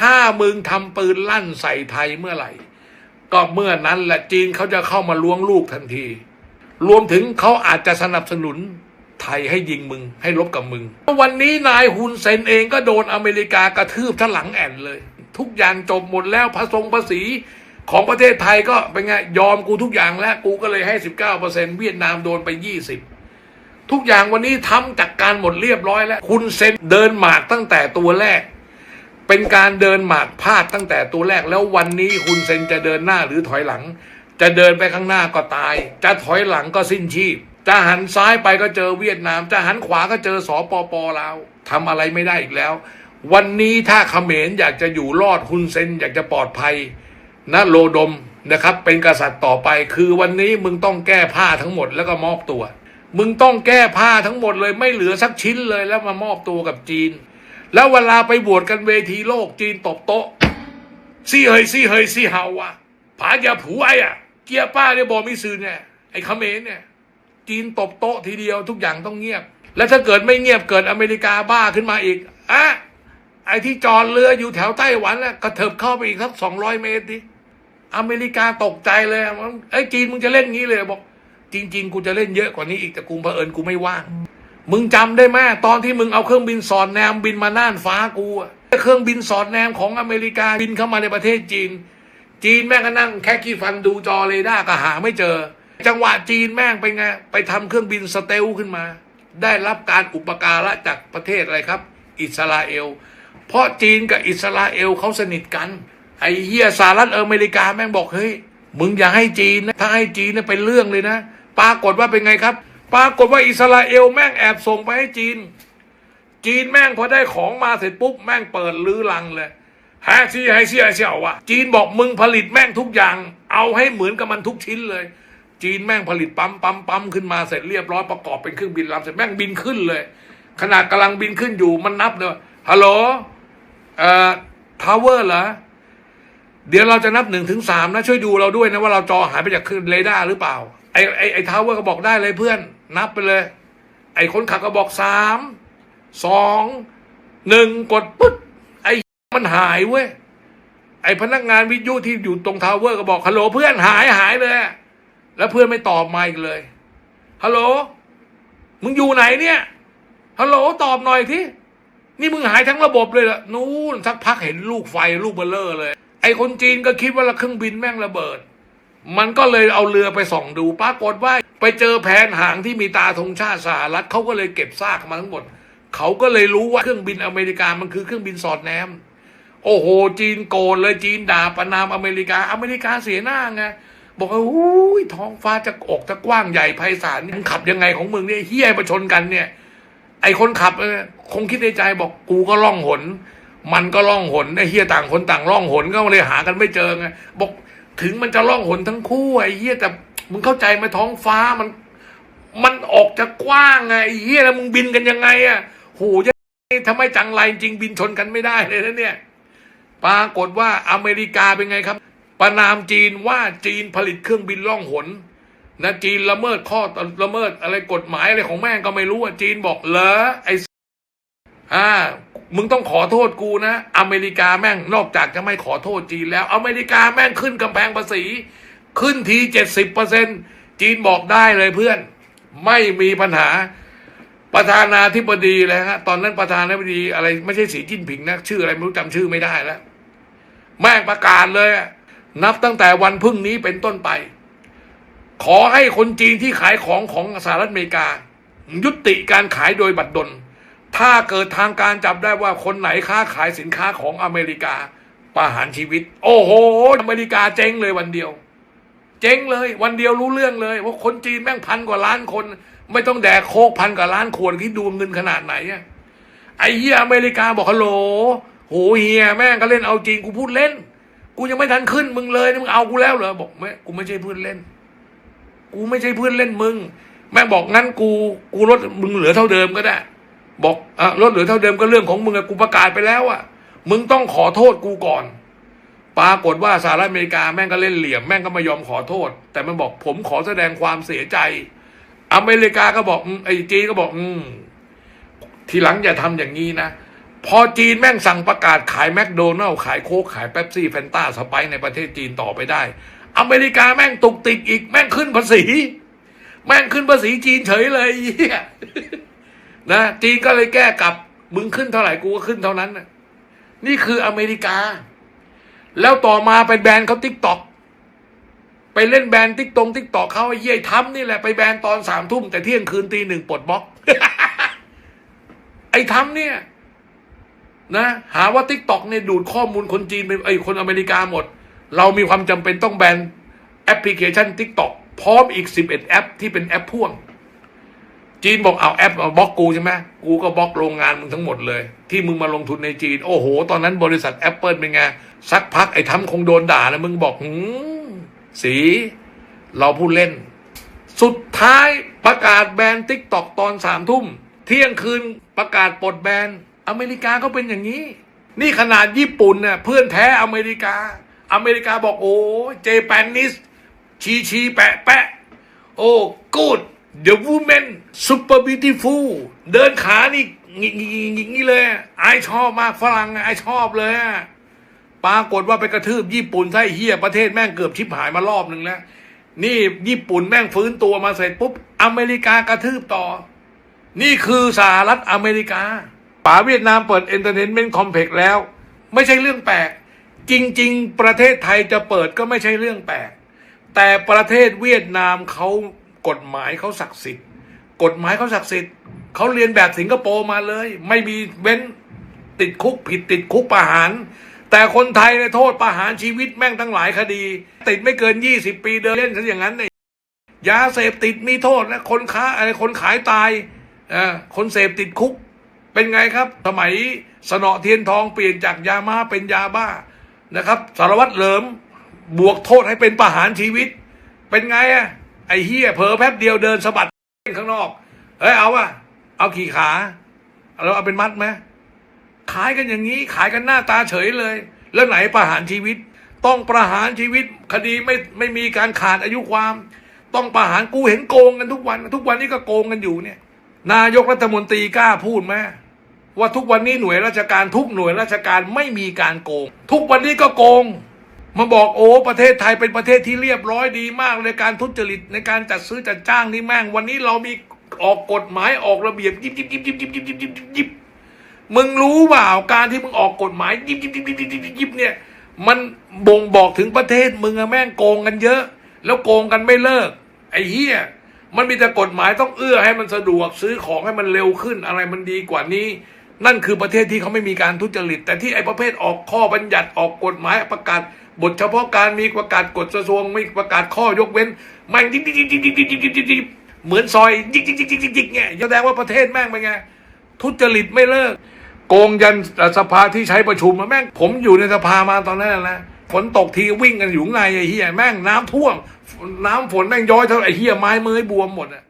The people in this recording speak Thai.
ถ้ามึงทำปืนลั่นใส่ไทยเมื่อไหร่ ก็เมื่อนั้นแหละจีนเขาจะเข้ามาล้วงลูกทันที รวมถึงเขาอาจจะสนับสนุนไทยให้ยิงมึงให้ลบกับมึง วันนี้นายฮุนเซนเองก็โดนอเมริกากระทืบทั้งหลังแอนเลย ทุกอย่างจบหมดแล้วภาษงภาษีของประเทศไทยก็เป็นไงยอมกูทุกอย่างแล้ว กูก็เลยให้ 19%เวียดนามโดนไป 20 ทุกอย่างวันนี้ทำจัดกการหมดเรียบร้อยแล้ว คุณเซนเดินหมากตั้งแต่ตัวแรก เป็นการเดินหมากพลาดตั้งแต่ตัวแรกแล้ววันนี้คุณเซนจะเดินหน้าหรือถอยหลัง จะเดินไปข้างหน้าก็ตาย จะถอยหลังก็สิ้นชีพ จะหันซ้ายไปก็เจอเวียดนาม จะหันขวาก็เจอสอปปลาวทำอะไรไม่ได้อีกแล้ว วันนี้ถ้าเขมรอยากจะอยู่รอดคุณเซนอยากจะปลอดภัยนะโลดมนะครับ เป็นกษัตริย์ต่อไปคือวันนี้มึงต้องแก้ผ้าทั้งหมดแล้วก็มอบตัว มึงต้องแก้ผ้าทั้งหมดเลยไม่เหลือสักชิ้นเลยแล้วมามอบตัวกับจีน แล้วเวลาไปบวชกันเวทีโลกจีนตบโต๊ะซี่เฮยซี่เฮยซี่เฮาวะผาอย่าผูไอ้อะเกียร์ป้าเนี่ยบอกมิซืนเนี่ยไอ้เขมรเนี่ยจีนตบโต๊ะทีเดียวทุกอย่างต้องเงียบ แล้วถ้าเกิดไม่เงียบเกิดอเมริกาบ้าขึ้นมาอีกอะไอ้ที่จอดเรืออยู่แถวไต้หวันน่ะกระเถิบเข้าไปอีกสักสองร้อยเมตรดิอเมริกาตกใจเลยมันไอ้จีนมึงจะเล่นงี้เลยบอก จริง ๆ กูจะเล่นเยอะกว่านี้อีกแต่กูเผอิญกูไม่ว่าง มึงจำได้ไหมตอนที่มึงเอาเครื่องบินสอดแนมบินมาน่านฟ้ากูอะเครื่องบินสอดแนมของอเมริกาบินเข้ามาในประเทศจีน จีนแม่งก็นั่งแค่ขี้ฟันดูจอเรดาร์ก็หาไม่เจอ จังหวะจีนแม่งไปไงไปทำเครื่องบินสเตลขึ้นมา ได้รับการอุปการะจากประเทศอะไรครับ อิสราเอล เพราะจีนกับอิสราเอลเขาสนิทกัน ไอ้เฮียสหรัฐอเมริกาแม่งบอกเฮ้ยมึงอย่าให้จีนนะถ้าให้จีนเนี่ยเป็นเรื่องเลยนะปรากฏว่าเป็นไงครับ ปรากฏว่าอิสราเอลแม่งแอบส่งไปให้จีน จีนแม่งพอได้ของมาเสร็จปุ๊บแม่งเปิดลื้อลังเลยฮาซีไฮซีไฮเซียวะจีนบอกมึงผลิตแม่งทุกอย่าง เอาให้เหมือนกับมันทุกชิ้นเลย จีนแม่งผลิตปั๊มปั๊มปั๊มขึ้นมาเสร็จเรียบร้อยประกอบเป็นเครื่องบินลำเสร็จแม่งบินขึ้นเลยขนาดกำลังบินขึ้นอยู่มันนับเลยฮัลโหลเอ่อทาวเวอร์เหรอเดี๋ยวเราจะนับหนึ่งถึงสามนะช่วยดูเราด้วยนะว่าเราจอหายไปจากเครื่องเรดาร์หรือเปล่าไอไอไอทาวเวอร์ก็บอกได้เลยเพื่อน นับไปเลย ไอ้คนขับก็บอกสามสองหนึ่งกดปึ๊ดไอ้มันหายเว้ยไอพนักงานวิทยุที่อยู่ตรงทาวเวอร์ก็บอกฮัลโหลเพื่อนหายหายเลย แล้วเพื่อนไม่ตอบมาอีกเลยฮัลโหลมึงอยู่ไหนเนี่ยฮัลโหลตอบหน่อยทีนี่มึงหายทั้งระบบเลยเหรอนู่นสักพักเห็นลูกไฟลูกเบลเลอร์เลย ไอคนจีนก็คิดว่าเครื่องบินแม่งระเบิด มันก็เลยเอาเรือไปส่องดูปรากฏว่า ไปเจอแผนหางที่มีตาธงชาติสหรัฐเขาก็เลยเก็บซากมาทั้งหมด เขาก็เลยรู้ว่าเครื่องบินอเมริกามันคือเครื่องบินสอดแนม โอ้โห จีนโกรธเลยจีนด่าประนามอเมริกา อเมริกาเสียหน้าไงบอกว่าอุ้ยท้องฟ้าจะอกจะกว้างใหญ่ไพศาลมึงขับยังไงของมึงเนี่ยเฮี้ยมาชนกันเนี่ย ไอคนขับเออคงคิดในใจบอกกูก็ล่องหน มันก็ล่องหนไอเฮี้ยต่างคนต่างล่องหนก็เลยหากันไม่เจอไงบอก ถึงมันจะล่องหนทั้งคู่ไอเฮียแต่มึงเข้าใจไหมท้องฟ้ามัน มันออกจะกว้างไงไอเฮียแล้วมึงบินกันยังไงอะโหจะทำไมจังไรจริงบินชนกันไม่ได้เลยนะเนี่ย ปรากฏว่าอเมริกาเป็นไงครับ ประนามจีนว่าจีนผลิตเครื่องบินล่องหนนะจีนละเมิดข้อละเมิดอะไรกฎหมายอะไรของแม่งก็ไม่รู้อะจีนบอกเหรอไอ้อ่า มึงต้องขอโทษกูนะ อเมริกาแม่งนอกจากจะไม่ขอโทษจีนแล้ว อเมริกาแม่งขึ้นกำแพงภาษี ขึ้นทีเจ็ดสิบเปอร์เซ็นจีนบอกได้เลยเพื่อน ไม่มีปัญหาประธานาธิบดีเลยฮะตอนนั้นประธานาธิบดีอะไรไม่ใช่สีจิ้นผิงนะชื่ออะไรไม่รู้จำชื่อไม่ได้แล้วแม่งประกาศเลยนับตั้งแต่วันพรุ่งนี้เป็นต้นไป ขอให้คนจีนที่ขายของของสหรัฐอเมริกา ยุติการขายโดยบัตรดล ถ้าเกิดทางการจับได้ว่าคนไหนค้าขายสินค้าของอเมริกาประหารชีวิต โอ้โห อเมริกาเจ๊งเลยวันเดียว เจ๊งเลย วันเดียวรู้เรื่องเลย ว่าคนจีนแม่งพันกว่าล้านคน ไม่ต้องแดกโคกพันกว่าล้านขวดที่ดูเงินขนาดไหนอะไอ้เหี้ยอเมริกาบอกฮัลโหลโหเฮียแม่งก็เล่นเอาจริงกูพูดเล่น กูยังไม่ทันขึ้นมึงเลยมึงเอากูแล้วเหรอบอกไม่กูไม่ใช่เพื่อนเล่น กูไม่ใช่เพื่อนเล่นมึง แม่งบอกงั้นกูกูลดมึงเหลือเท่าเดิมก็ได้ บอกอะลดเหลือเท่าเดิมก็เรื่องของมึงอะกูประกาศไปแล้วอะมึงต้องขอโทษกูก่อน ปรากฏว่าสหรัฐอเมริกาแม่งก็เล่นเหลี่ยมแม่งก็ไม่ยอมขอโทษ แต่มันบอกผมขอแสดงความเสียใจ อเมริกาก็บอกอไอ้จีนก็บอกอืมทีหลังอย่าทำอย่างนี้นะ พอจีนแม่งสั่งประกาศขายแมคโดนัลล์ขายโค้กขายเป๊ปซี่แฟนตาสไปในประเทศจีนต่อไปได้ อเมริกาแม่งตุกติกอีกแม่งขึ้นภาษี แม่งขึ้นภาษีจีนเฉยเลยเหี้ย นะจีนก็เลยแก้กลับมึงขึ้นเท่าไหร่กูก็ขึ้นเท่านั้นนี่คืออเมริกา แล้วต่อมาไปแบนเขาติ๊กต็อกไปเล่นแบนติ๊กตรงติ๊กตอกเขาไอ้เหี้ยทำนี่แหละไปแบนตอนสามทุ่มแต่เที่ยงคืนตีหนึ่งปลดบล็อก ไอ้ทำเนี่ย นะ หาว่าติ๊กตอกเนี่ยดูดข้อมูลคนจีนไปไอ้คนอเมริกาหมด เรามีความจำเป็นต้องแบนแอปพลิเคชันติ๊กตอกพร้อมอีกสิบเอ็ดแอปที่เป็นแอปพ่วง จีนบอกเอาแอปเอาบล็อกกูใช่ไหมกูก็บล็อกโรงงานมึงทั้งหมดเลย ที่มึงมาลงทุนในจีน โอ้โห ตอนนั้นบริษัทแอปเปิลเป็นไง สักพักไอ้ทำคงโดนด่าแล้วมึงบอกหืมสี เราพูดเล่น สุดท้ายประกาศแบนติ๊กตอกตอนสามทุ่ม เที่ยงคืนประกาศปลดแบนอเมริกาก็เป็นอย่างนี้ นี่ขนาดญี่ปุ่นเนี่ยเพื่อนแท้อเมริกา อเมริกาบอกโอ้เจแปนนิสชีชีแปะแปะโอ้กูด good the woman super beautiful เดินขานี่งี้งี้งี้งี้เลยไอชอบมากฝรั่งไอชอบเลยปรากฏว่าไปกระทืบญี่ปุ่นไส้เฮียประเทศแม่งเกือบชิบหายมารอบหนึ่งแล้ว นี่ญี่ปุ่นแม่งฟื้นตัวมาเสร็จปุ๊บ อเมริกากระทืบต่อ นี่คือสหรัฐอเมริกาป๋าเวียดนามเปิดเอนเตอร์เทนเมนต์คอมเพล็กซ์แล้ว ไม่ใช่เรื่องแปลก จริง ๆ ประเทศไทยจะเปิดก็ไม่ใช่เรื่องแปลกแต่ประเทศเวียดนามเขา กฎหมายเขาศักดิ์สิทธิ์ กฎหมายเขาศักดิ์สิทธิ์เขาเรียนแบบสิงคโปร์มาเลย ไม่มีเว้นติดคุกผิดติดคุกประหาร แต่คนไทยเนี่ยโทษประหารชีวิตแม่งตั้งหลายคดี ติดไม่เกินยี่สิบปีเดินเล่นซะอย่างนั้นเนี่ยยาเสพติดมีโทษนะคนค้าอะไรคนขายตายอ่าคนเสพติดคุกเป็นไงครับ สมัยสนอเทียนทองเปลี่ยนจากยามาเป็นยาบ้านะครับ สารวัตรเหลิมบวกโทษให้เป็นประหารชีวิต เป็นไงอะ ไอ้เฮียเผลอแป๊บเดียวเดินสะบัดข้างนอกเอ้ยเอาอะเอาขี่ขาเราเอาเป็นมัดไหมขายกันอย่างนี้ขายกันหน้าตาเฉยเลย แล้วไหนประหารชีวิต ต้องประหารชีวิต คดีไม่ไม่มีการขาดอายุความ ต้องประหารกูเห็นโกงกันทุกวัน ทุกวันนี้ก็โกงกันอยู่เนี่ย นายกรัฐมนตรีกล้าพูดไหมว่าทุกวันนี้หน่วยราชการทุกหน่วยราชการไม่มีการโกง ทุกวันนี้ก็โกง มาบอกโอ้ประเทศไทยเป็นประเทศที่เรียบร้อยดีมากในการทุจริตในการจัดซื้อจัดจ้างนี่แม่ง วันนี้เรามีออกกฎหมายออกระเบียบยิบยิบยิบยิบยิบยิบยิบยิบยิบยิบมึงรู้เปล่าการที่มึงออกกฎหมายยิบยิบยิบยิบยิบยิบยิบเนี่ย มันบ่งบอกถึงประเทศมึงอะแม่งโกงกันเยอะ แล้วโกงกันไม่เลิก ไอ้เหี้ยมันมีแต่กฎหมายต้องเอื้อให้มันสะดวกซื้อของให้มันเร็วขึ้นอะไรมันดีกว่านี้ นั่นคือประเทศที่เขาไม่มีการทุจริต แต่ที่ไอ้ประเภทออกข้อบัญญัติออกกฎหมายประกาศ บทเฉพาะการมีประกาศกฎกระทรวงมีประกาศข้อยกเว้นแม่งยิบยิบยิบยิบยิบยิบยิบยิบยิบยิบเหมือนซอยยิกยิกยิกยิกยิกยิกเนี่ยแสดงว่าประเทศแม่งเป็นไงทุจริตไม่เลิก โกงยันสภาที่ใช้ประชุมอะแม่งผมอยู่ในสภามาตอนนั้นนะฝนตกทีวิ่งกันอยู่ข้างในไอ้เหี้ยแม่งน้ำท่วมน้ำฝนแม่งย้อยเท่าไอ้เหี้ยไม้เมือบวมหมดอะ